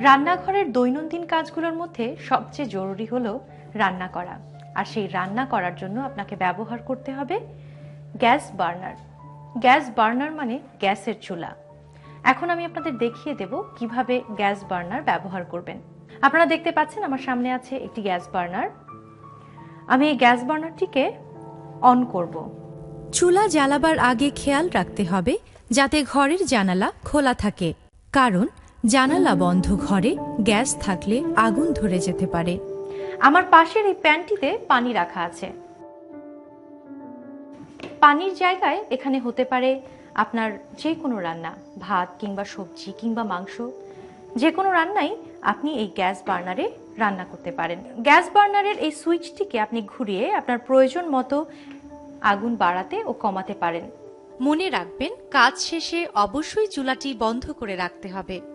রান্নাঘরের দৈনন্দিন কাজগুলোর মধ্যে সবচেয়ে জরুরি হলো রান্না করা। আর সেই রান্না করার জন্য আপনাকে ব্যবহার করতে হবে গ্যাস বার্নার। গ্যাস বার্নার মানে গ্যাসের চুলা। এখন আমি আপনাদের দেখিয়ে দেব কীভাবে গ্যাস বার্নার ব্যবহার করবেন। আপনারা দেখতে পাচ্ছেন আমার সামনে আছে একটি গ্যাস বার্নার। আমি এই গ্যাস বার্নারটিকে অন করব। চুলা জ্বালাবার আগে খেয়াল রাখতে হবে যাতে ঘরের জানালা খোলা থাকে কারণ জানালা বন্ধ ঘরে গ্যাস থাকলে আগুন ধরে যেতে পারে। আমার পাশের এই প্যানটিতে পানি রাখা আছে। পানির জায়গায় এখানে হতে পারে আপনার যে কোনো রান্না ভাত কিংবা সবজি কিংবা মাংস যে কোনো রান্নাই আপনি এই গ্যাস বার্নারে রান্না করতে পারেন। গ্যাস বার্নারের এই সুইচটিকে আপনি ঘুরিয়ে আপনার প্রয়োজন মতো আগুন বাড়াতে ও কমাতে পারেন। মনে রাখবেন, কাজ শেষে অবশ্যই চুলাটি বন্ধ করে রাখতে হবে।